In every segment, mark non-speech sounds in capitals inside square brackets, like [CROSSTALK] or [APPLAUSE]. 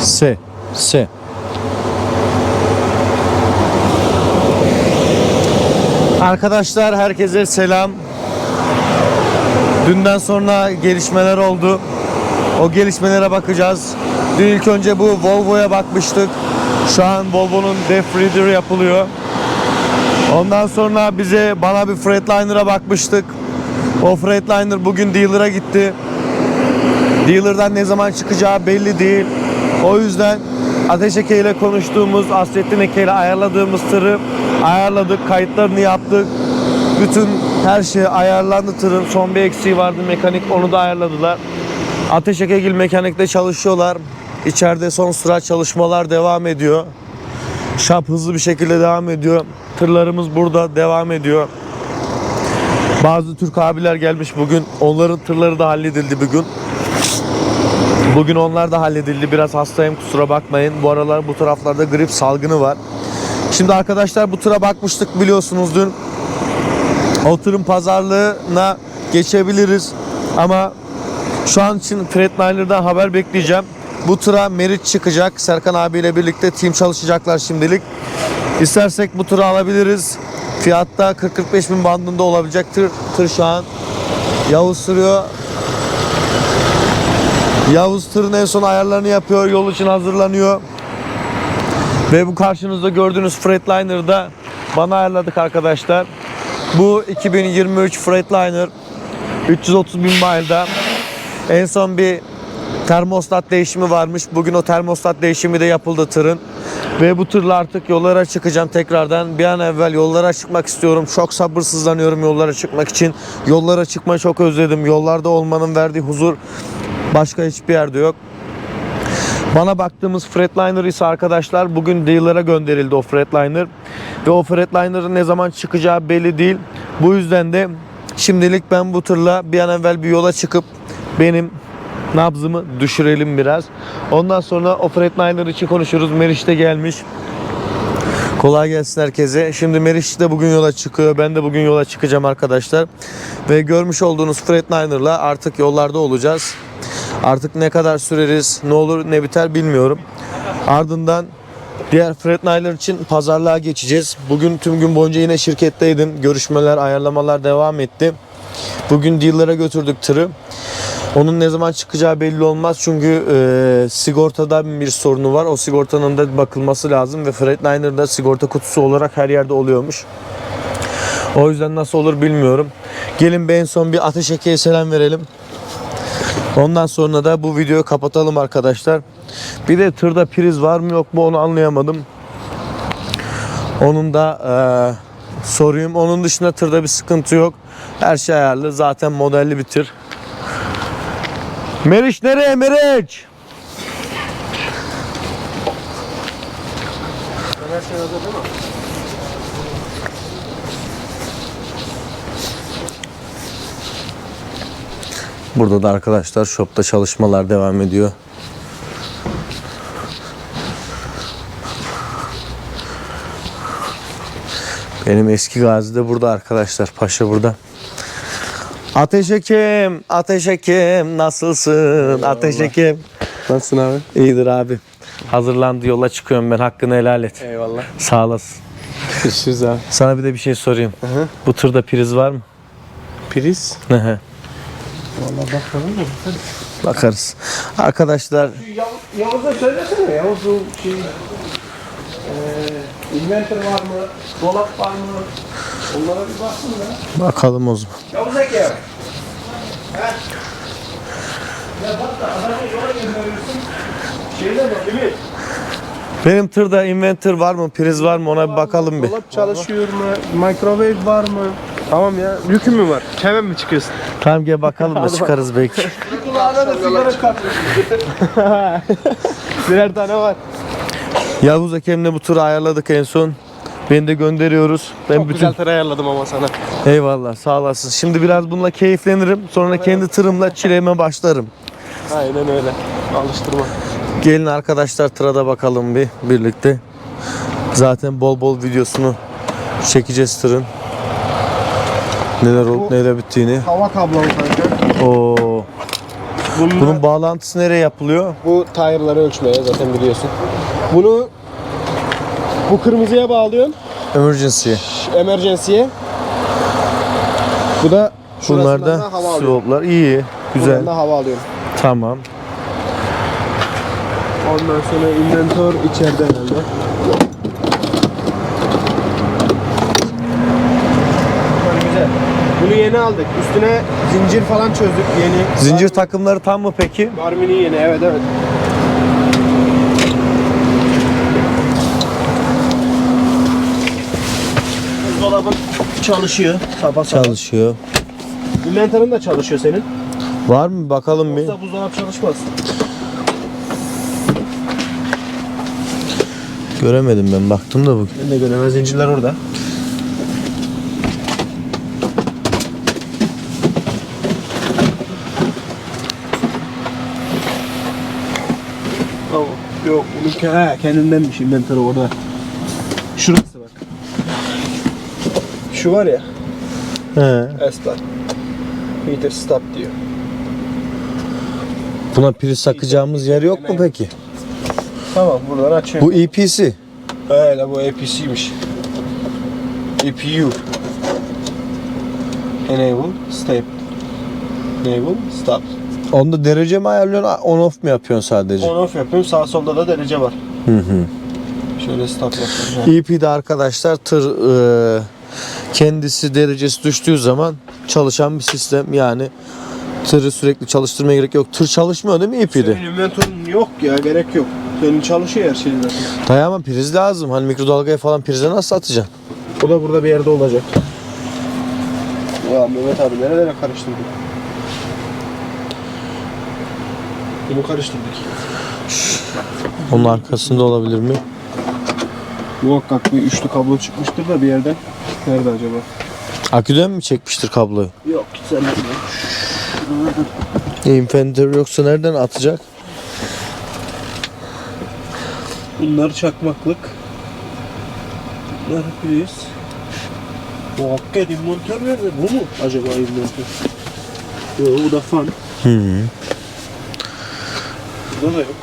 S. S. Arkadaşlar herkese selam. Dünden sonra gelişmeler oldu. O gelişmelere bakacağız. Dün ilk önce bu Volvo'ya bakmıştık. Şu an Volvo'nun Def Reader yapılıyor. Ondan sonra bize bana bir Freightliner bakmıştık. O Freightliner bugün dealer'a gitti. Dealer'dan ne zaman çıkacağı belli değil. O yüzden Ateş Eke ile konuştuğumuz, Asrettin Eke ile ayarladığımız tırı ayarladık, kayıtlarını yaptık. Bütün her şey ayarlandı tırın. Son bir eksiği vardı mekanik, onu da ayarladılar. Ateş Ekegil mekanikte çalışıyorlar. İçeride son sıra çalışmalar devam ediyor. Şap hızlı bir şekilde devam ediyor. Tırlarımız burada devam ediyor. Bazı Türk abiler gelmiş bugün. Onların tırları da halledildi bugün. Bugün onlar da halledildi. Biraz hastayım kusura bakmayın. Bu aralar bu taraflarda grip salgını var. Şimdi arkadaşlar bu tıra bakmıştık biliyorsunuz dün. O tırın pazarlığına geçebiliriz. Ama şu an için Freightliner haber bekleyeceğim. Bu tıra Meriç çıkacak. Serkan abiyle birlikte team çalışacaklar şimdilik. İstersek bu tırı alabiliriz. Fiyatta 40-45 bin bandında olabilecek tır, tır şu an. Yavuz sürüyor. Yavuz tırın en son ayarlarını yapıyor. Yol için hazırlanıyor. Ve bu karşınızda gördüğünüz Freightliner'da bana ayarladık arkadaşlar. Bu 2023 Freightliner 330 bin mile'da en son bir termostat değişimi varmış. Bugün o termostat değişimi de yapıldı tırın. Ve bu tırla artık yollara çıkacağım tekrardan. Bir an evvel yollara çıkmak istiyorum. Çok sabırsızlanıyorum yollara çıkmak için. Yollara çıkmayı çok özledim. Yollarda olmanın verdiği huzur başka hiçbir yerde yok. Bana baktığımız Freightliner ise arkadaşlar bugün dealer'a gönderildi o Freightliner. Ve o Freightliner'ın ne zaman çıkacağı belli değil. Bu yüzden de şimdilik ben bu tırla bir an evvel bir yola çıkıp benim nabzımı düşürelim biraz. Ondan sonra o Freightliner için konuşuruz. Meriç de gelmiş. Kolay gelsin herkese. Şimdi Meriç de bugün yola çıkıyor. Ben de bugün yola çıkacağım arkadaşlar. Ve görmüş olduğunuz Freightliner'la artık yollarda olacağız. Artık ne kadar süreriz, ne olur ne biter bilmiyorum. Ardından diğer Freightliner için pazarlığa geçeceğiz. Bugün tüm gün boyunca yine şirketteydim. Görüşmeler, ayarlamalar devam etti. Bugün dealer'a götürdük tırı. Onun ne zaman çıkacağı belli olmaz çünkü e, sigortada bir sorunu var. O sigortanın da bakılması lazım ve Freightliner'da sigorta kutusu olarak her yerde oluyormuş. O yüzden nasıl olur bilmiyorum. Gelin bir son bir ateş ekeye selam verelim. Ondan sonra da bu videoyu kapatalım arkadaşlar. Bir de tırda priz var mı yok mu onu anlayamadım. Onun da e, sorayım. Onun dışında tırda bir sıkıntı yok. Her şey ayarlı. Zaten modelli bir tır. Meriç nereye Meriç? Burada da arkadaşlar shopta çalışmalar devam ediyor. Benim eski gazi de burada arkadaşlar. Paşa burada. Ateş Ekim, Ateş Ekim nasılsın? Ateş Ekim. Nasılsın abi? İyidir abi. Hazırlandı yola çıkıyorum ben. Hakkını helal et. Eyvallah. Sağ olasın. Görüşürüz abi. Sana bir de bir şey sorayım. hı. Bu turda priz var mı? Priz. Hı hı. Valla bakalım da. Bakarız. Arkadaşlar Yavuz'a söylesene. Yavuz'un şey... Eee... Inventor var mı? Dolap var mı? Onlara bir baksın da. bakalım o zaman. Yavuz Eke. He? Ya bak da adamı yola gönderiyorsun. Şeyde mi? Ümit. Benim tırda inventor var mı, priz var mı ona bir bakalım bir. Dolap çalışıyor mu? Microwave var mı? Tamam ya. Yükün mü var? Hemen mi çıkıyorsun? Tamam gel bakalım da çıkarız belki. [LAUGHS] Kulağına da sigara katıyorsun. [LAUGHS] Birer tane var. Yavuz Ekem'le bu turu ayarladık en son. Beni de gönderiyoruz. Ben Çok bütün güzel tere ayarladım ama sana. Eyvallah sağ olasın. Şimdi biraz bununla keyiflenirim. Sonra kendi tırımla çileme başlarım. Aynen öyle. Alıştırma. Gelin arkadaşlar tıra da bakalım bir birlikte. Zaten bol bol videosunu çekeceğiz tırın. Neler olup neler bittiğini. Hava kablolu kanka. Oo. Bunun, Bunun bağlantısı nereye yapılıyor? bu tire'ları ölçmeye zaten biliyorsun. Bunu bu kırmızıya bağlıyorsun. Emergency. Emergency'ye. Bu da Bunlar da hava alıyor. sloplar. İyi. Güzel. Buradan da hava alıyorum. Tamam. Ondan sonra inventör içeride herhalde. Böyle güzel. Bunu yeni aldık. Üstüne zincir falan çözdük yeni. Zincir takımları tam mı peki? Garmin'in yeni evet evet. Buzdolabın çalışıyor. Sabah. Çalışıyor. Inventörün de çalışıyor senin. Var mı? Bakalım bir. Yoksa buzdolabı çalışmaz. Göremedim ben. Baktım da bu. Ben de göremez zincirler orada. Tamam. Yok bunun he, kendindenmiş inventörü orada. Şurası bak. Şu var ya. He. Estar. Meter stop diyor. Buna priz takacağımız yer yok mu peki? Tamam buradan açıyor. Bu EPC. Öyle bu APC'ymiş. EPU. Enable, step. Enable, stop. Onda derece mi ayarlıyorsun? On off mu yapıyorsun sadece? On off yapıyorum. Sağ solda da derece var. Hı hı. Şöyle stop yapıyorum. EP'de arkadaşlar tır e, kendisi derecesi düştüğü zaman çalışan bir sistem. Yani tırı sürekli çalıştırmaya gerek yok. Tır çalışmıyor değil mi EP'de? Senin inventörün yok ya gerek yok. Senin çalışıyor her şey zaten. Dayı ama priz lazım. Hani mikrodalgaya falan prize nasıl atacaksın? O da burada bir yerde olacak. Ya Mehmet abi nerelere karıştırdın? Bunu karıştırdık. Onun arkasında olabilir mi? Muhakkak bir üçlü kablo çıkmıştır da bir yerden. Nerede acaba? Aküden mi çekmiştir kabloyu? Yok sen E, Inventor yoksa nereden atacak? Bunlar çakmaklık. Bunlar priz. Muhakkak inventör nerede? Bu mu acaba inventör? Yok bu da fan. Hı hı. Burada da yok.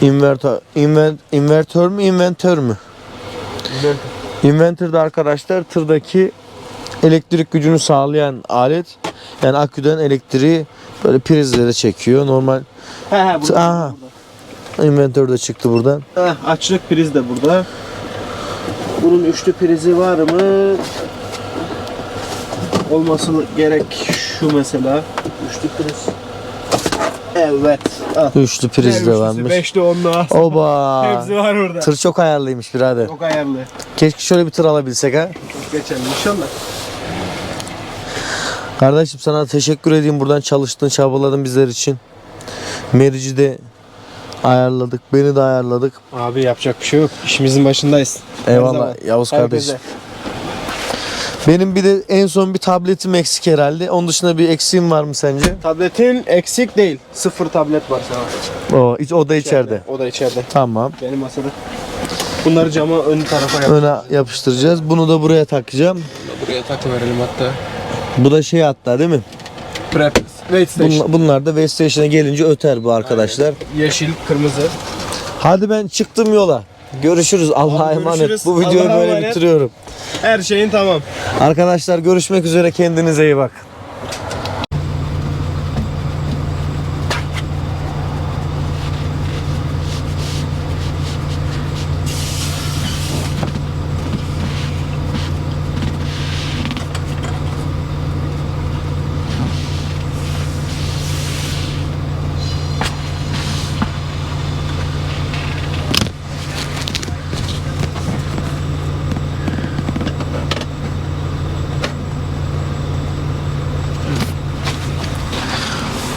Invertör, invent, invertör mü inventör mü? Inventör. Invertörde arkadaşlar tırdaki elektrik gücünü sağlayan alet. Yani aküden elektriği böyle prizlere çekiyor. Normal He he burada. Aha. inventör de çıktı buradan. Heh, açlık priz de burada. Bunun üçlü prizi var mı? Olması gerek şu mesela. Üçlü priz. Evet. Al. Üçlü priz de varmış. Beşli onlu. Oba. Hepsi var orada. Tır çok ayarlıymış birader. Çok ayarlı. Keşke şöyle bir tır alabilsek ha. Geçelim inşallah. Kardeşim sana teşekkür edeyim buradan çalıştın, çabaladın bizler için. Merici de ayarladık, beni de ayarladık. Abi yapacak bir şey yok. İşimizin başındayız. Eyvallah. Yavuz Herkese. kardeşim. Benim bir de en son bir tabletim eksik herhalde. Onun dışında bir eksiğim var mı sence? Tabletin eksik değil. Sıfır tablet var sana. O, iç- o da içeride. O da içeride. Tamam. Benim masada. Bunları cama ön tarafa yap. Öne yapıştıracağız. Bunu da buraya takacağım. Buraya takıverelim hatta. Bu da şey hatta değil mi? Prep. Station. Bunlar, da West Station'a gelince öter bu arkadaşlar. Yeşil, kırmızı. Hadi ben çıktım yola. Görüşürüz. Allah'a emanet. görüşürüz. Bu videoyu Allah'a böyle emanet. bitiriyorum. Her şeyin tamam. Arkadaşlar görüşmek üzere. Kendinize iyi bak.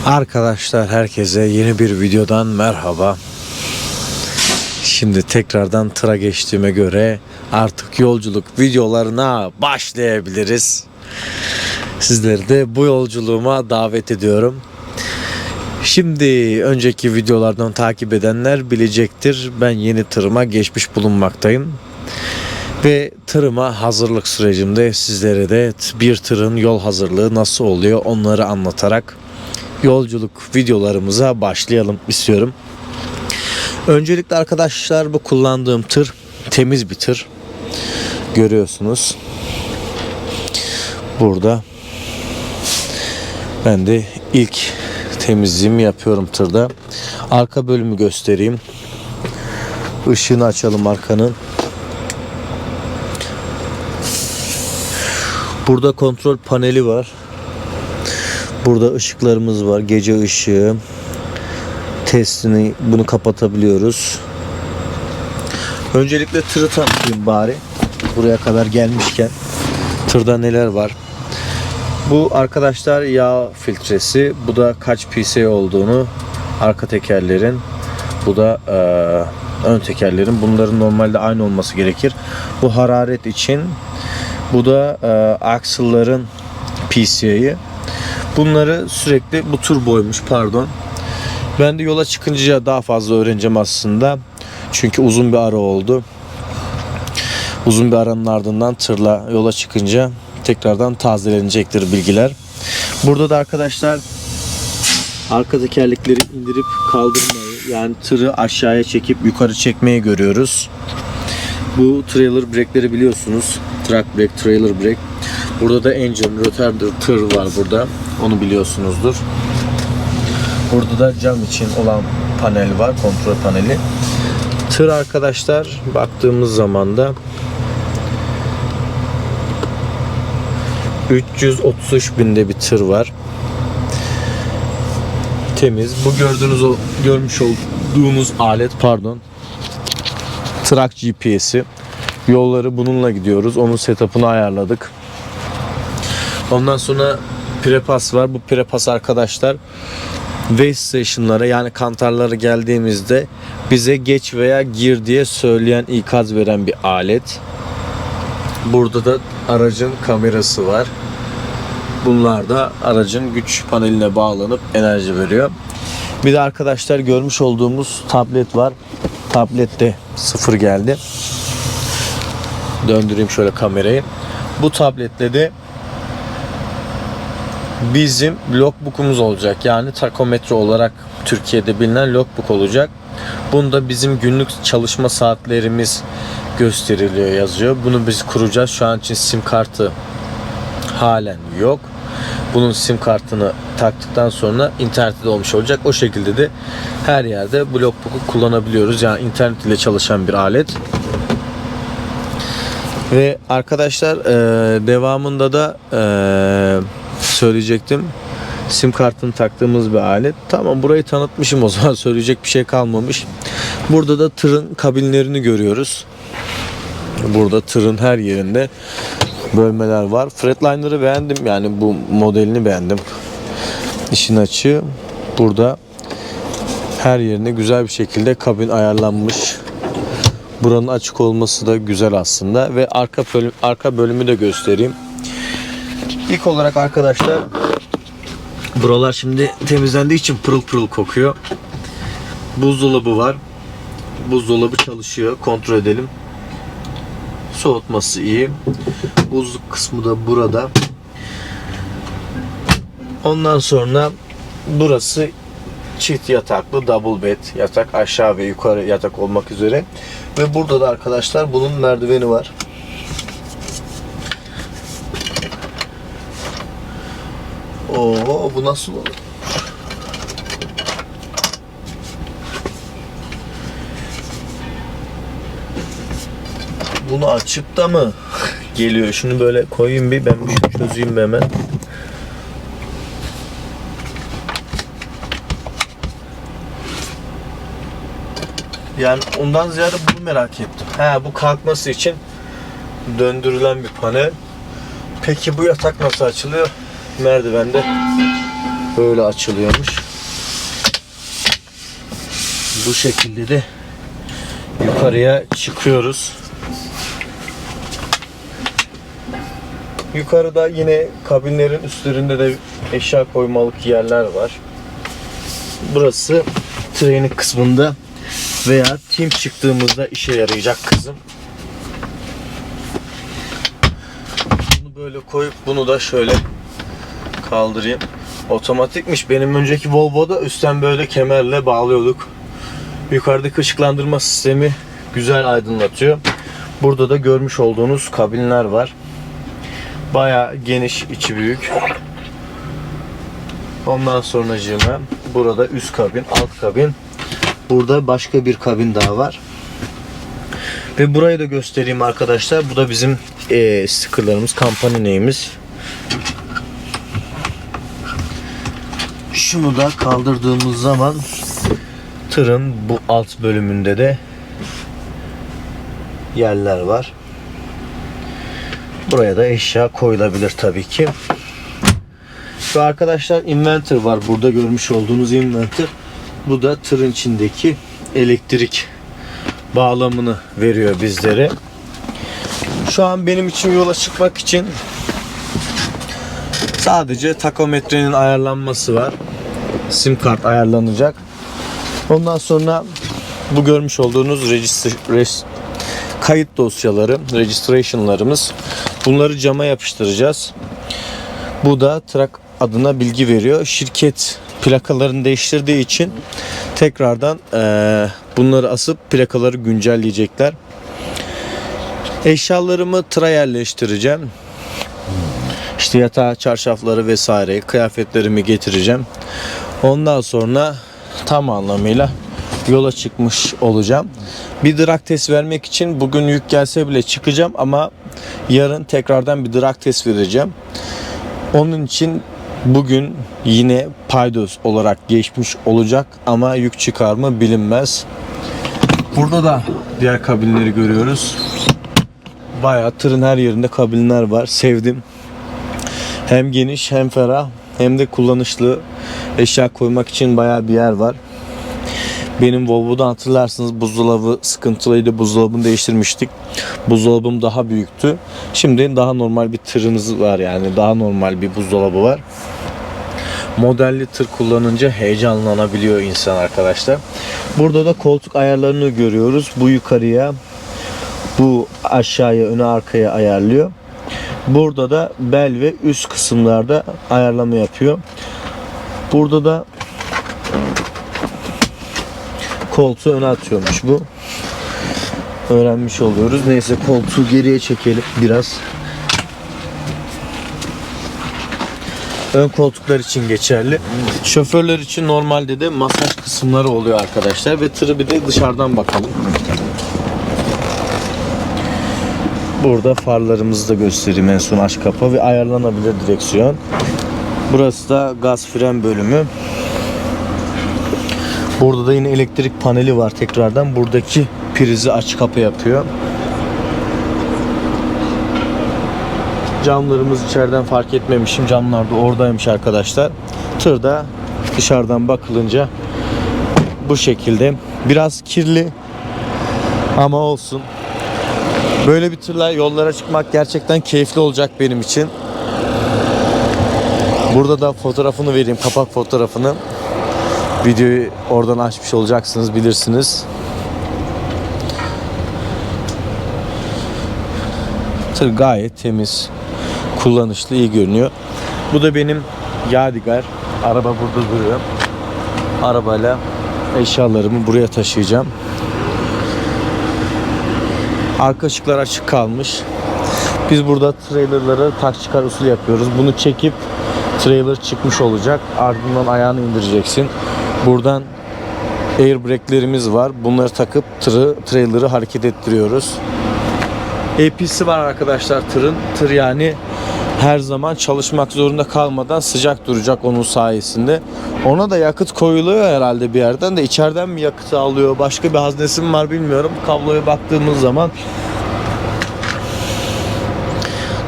Arkadaşlar herkese yeni bir videodan merhaba. Şimdi tekrardan tıra geçtiğime göre artık yolculuk videolarına başlayabiliriz. Sizleri de bu yolculuğuma davet ediyorum. Şimdi önceki videolardan takip edenler bilecektir. Ben yeni tırıma geçmiş bulunmaktayım. Ve tırıma hazırlık sürecimde sizlere de bir tırın yol hazırlığı nasıl oluyor onları anlatarak yolculuk videolarımıza başlayalım istiyorum. Öncelikle arkadaşlar bu kullandığım tır temiz bir tır. Görüyorsunuz. Burada ben de ilk temizliğimi yapıyorum tırda. Arka bölümü göstereyim. Işığını açalım arkanın. Burada kontrol paneli var. Burada ışıklarımız var. Gece ışığı. Testini bunu kapatabiliyoruz. Öncelikle tırı tanıtayım bari. Buraya kadar gelmişken. Tırda neler var? Bu arkadaşlar yağ filtresi. Bu da kaç psi olduğunu arka tekerlerin. Bu da eee, ön tekerlerin. Bunların normalde aynı olması gerekir. Bu hararet için. Bu da eee akselların PC'yi. Bunları sürekli bu turboymuş pardon. Ben de yola çıkınca daha fazla öğreneceğim aslında. Çünkü uzun bir ara oldu. Uzun bir aranın ardından tırla yola çıkınca tekrardan tazelenecektir bilgiler. Burada da arkadaşlar arka tekerlekleri indirip kaldırmayı yani tırı aşağıya çekip yukarı çekmeyi görüyoruz. Bu trailer brake'leri biliyorsunuz. Truck brake, trailer brake. Burada da engine, rotor tır var burada. Onu biliyorsunuzdur. Burada da cam için olan panel var, kontrol paneli. Tır arkadaşlar baktığımız zaman da 333 binde bir tır var. Temiz. Bu gördüğünüz o görmüş olduğunuz alet pardon. Truck GPS'i. Yolları bununla gidiyoruz. Onun setup'ını ayarladık. Ondan sonra prepas var. Bu prepas arkadaşlar way station'lara yani kantarlara geldiğimizde bize geç veya gir diye söyleyen ikaz veren bir alet. Burada da aracın kamerası var. Bunlar da aracın güç paneline bağlanıp enerji veriyor. Bir de arkadaşlar görmüş olduğumuz tablet var. Tablette sıfır geldi. Döndüreyim şöyle kamerayı. Bu tablette de bizim logbook'umuz olacak. Yani takometre olarak Türkiye'de bilinen logbook olacak. Bunda bizim günlük çalışma saatlerimiz gösteriliyor yazıyor. Bunu biz kuracağız. Şu an için sim kartı halen yok. Bunun sim kartını taktıktan sonra internette de olmuş olacak. O şekilde de her yerde logbook'u kullanabiliyoruz. Yani internet ile çalışan bir alet. Ve arkadaşlar devamında da eee, söyleyecektim. Sim kartını taktığımız bir alet. Tamam burayı tanıtmışım o zaman [LAUGHS] söyleyecek bir şey kalmamış. Burada da tırın kabinlerini görüyoruz. Burada tırın her yerinde bölmeler var. Fredliner'ı beğendim yani bu modelini beğendim. İşin açığı burada her yerine güzel bir şekilde kabin ayarlanmış. Buranın açık olması da güzel aslında ve arka bölüm, arka bölümü de göstereyim. İlk olarak arkadaşlar buralar şimdi temizlendiği için pırıl pırıl kokuyor. Buzdolabı var. Buzdolabı çalışıyor. Kontrol edelim. Soğutması iyi. Buzluk kısmı da burada. Ondan sonra burası çift yataklı double bed yatak aşağı ve yukarı yatak olmak üzere ve burada da arkadaşlar bunun merdiveni var. Oo bu nasıl olur? Bunu açıp da mı [LAUGHS] geliyor? Şunu böyle koyayım bir ben bir çözeyim bir hemen. Yani ondan ziyade bunu merak ettim. He bu kalkması için döndürülen bir panel. Peki bu yatak nasıl açılıyor? Merdivende böyle açılıyormuş. Bu şekilde de yukarıya çıkıyoruz. Yukarıda yine kabinlerin üstlerinde de eşya koymalık yerler var. Burası trenin kısmında veya team çıktığımızda işe yarayacak kızım. böyle koyup bunu da şöyle kaldırayım. Otomatikmiş. Benim önceki Volvo'da üstten böyle kemerle bağlıyorduk. Yukarıdaki ışıklandırma sistemi güzel aydınlatıyor. Burada da görmüş olduğunuz kabinler var. Baya geniş, içi büyük. Ondan sonracığıma burada üst kabin, alt kabin. Burada başka bir kabin daha var. Ve burayı da göstereyim arkadaşlar. Bu da bizim eee stickerlarımız, kampanya neyimiz. Şunu da kaldırdığımız zaman tırın bu alt bölümünde de yerler var. Buraya da eşya koyulabilir tabii ki. Ve arkadaşlar inverter var. Burada görmüş olduğunuz inverter. Bu da tırın içindeki elektrik bağlamını veriyor bizlere. Şu an benim için yola çıkmak için sadece takometrenin ayarlanması var. Sim kart ayarlanacak. Ondan sonra bu görmüş olduğunuz register, res- kayıt dosyaları, registration'larımız. Bunları cama yapıştıracağız. Bu da trak adına bilgi veriyor. Şirket plakalarını değiştirdiği için tekrardan eee, bunları asıp plakaları güncelleyecekler. Eşyalarımı tıra yerleştireceğim. İşte yatağı, çarşafları vesaire, kıyafetlerimi getireceğim. Ondan sonra tam anlamıyla yola çıkmış olacağım. Bir drag test vermek için bugün yük gelse bile çıkacağım ama yarın tekrardan bir drag test vereceğim. Onun için bugün yine paydos olarak geçmiş olacak ama yük çıkar mı bilinmez. Burada da diğer kabinleri görüyoruz. Bayağı tırın her yerinde kabinler var. Sevdim. Hem geniş hem ferah hem de kullanışlı eşya koymak için bayağı bir yer var. Benim Volvo'da hatırlarsınız buzdolabı sıkıntılıydı. Buzdolabını değiştirmiştik. Buzdolabım daha büyüktü. Şimdi daha normal bir tırınız var yani. Daha normal bir buzdolabı var. Modelli tır kullanınca heyecanlanabiliyor insan arkadaşlar. Burada da koltuk ayarlarını görüyoruz. Bu yukarıya, bu aşağıya, öne arkaya ayarlıyor. Burada da bel ve üst kısımlarda ayarlama yapıyor. Burada da koltuğu öne atıyormuş bu. Öğrenmiş oluyoruz. Neyse koltuğu geriye çekelim biraz. Ön koltuklar için geçerli. Şoförler için normalde de masaj kısımları oluyor arkadaşlar ve tırı bir de dışarıdan bakalım. Burada farlarımızı da göstereyim en son aç kapa ve ayarlanabilir direksiyon. Burası da gaz fren bölümü. Burada da yine elektrik paneli var tekrardan. Buradaki prizi aç kapa yapıyor. Camlarımız içeriden fark etmemişim. Camlar da oradaymış arkadaşlar. Tırda dışarıdan bakılınca bu şekilde. Biraz kirli ama olsun. Böyle bir tırla yollara çıkmak gerçekten keyifli olacak benim için. Burada da fotoğrafını vereyim, kapak fotoğrafını. Videoyu oradan açmış olacaksınız, bilirsiniz. Tır gayet temiz, kullanışlı, iyi görünüyor. Bu da benim Yadigar. Araba burada duruyor. Arabayla eşyalarımı buraya taşıyacağım. Arka ışıklar açık kalmış. Biz burada trailerları tak çıkar usul yapıyoruz. Bunu çekip trailer çıkmış olacak. Ardından ayağını indireceksin. Buradan airbraklerimiz var. Bunları takıp tırı, trailer'ı hareket ettiriyoruz. AP'si var arkadaşlar tırın. Tır yani her zaman çalışmak zorunda kalmadan sıcak duracak onun sayesinde. Ona da yakıt koyuluyor herhalde bir yerden de içeriden mi yakıt alıyor başka bir haznesi mi var bilmiyorum. Kabloya baktığımız zaman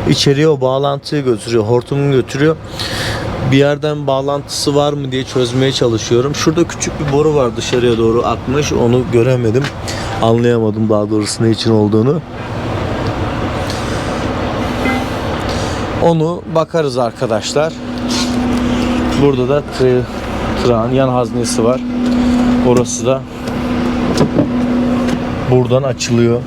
içeriye o bağlantıyı götürüyor, hortumu götürüyor. Bir yerden bağlantısı var mı diye çözmeye çalışıyorum. Şurada küçük bir boru var dışarıya doğru akmış. Onu göremedim. Anlayamadım daha doğrusu ne için olduğunu. Onu bakarız arkadaşlar. Burada da tırağın yan haznesi var. Orası da buradan açılıyor.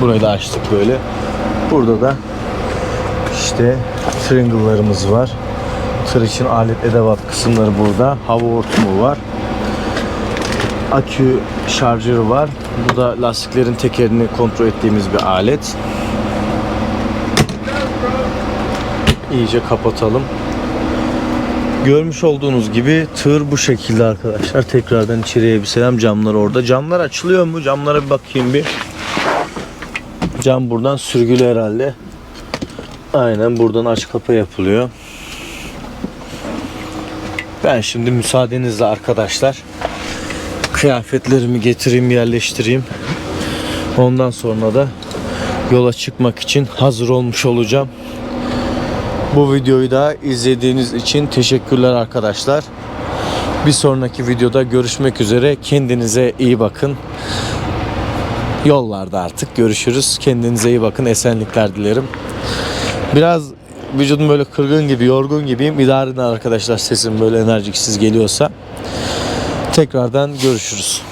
Burayı da açtık böyle. Burada da işte triangle'larımız var. Tır için alet edevat kısımları burada. Hava hortumu var. Akü şarjörü var. Bu da lastiklerin tekerini kontrol ettiğimiz bir alet. İyice kapatalım. Görmüş olduğunuz gibi tır bu şekilde arkadaşlar. Tekrardan içeriye bir selam. Camlar orada. Camlar açılıyor mu? Camlara bir bakayım bir. Cam buradan sürgülü herhalde. Aynen buradan aç kapa yapılıyor. Ben şimdi müsaadenizle arkadaşlar kıyafetlerimi getireyim yerleştireyim. Ondan sonra da yola çıkmak için hazır olmuş olacağım. Bu videoyu da izlediğiniz için teşekkürler arkadaşlar. Bir sonraki videoda görüşmek üzere. Kendinize iyi bakın. Yollarda artık görüşürüz. Kendinize iyi bakın. Esenlikler dilerim. Biraz vücudum böyle kırgın gibi, yorgun gibiyim. İdare arkadaşlar sesim böyle enerjiksiz geliyorsa. Tekrardan görüşürüz.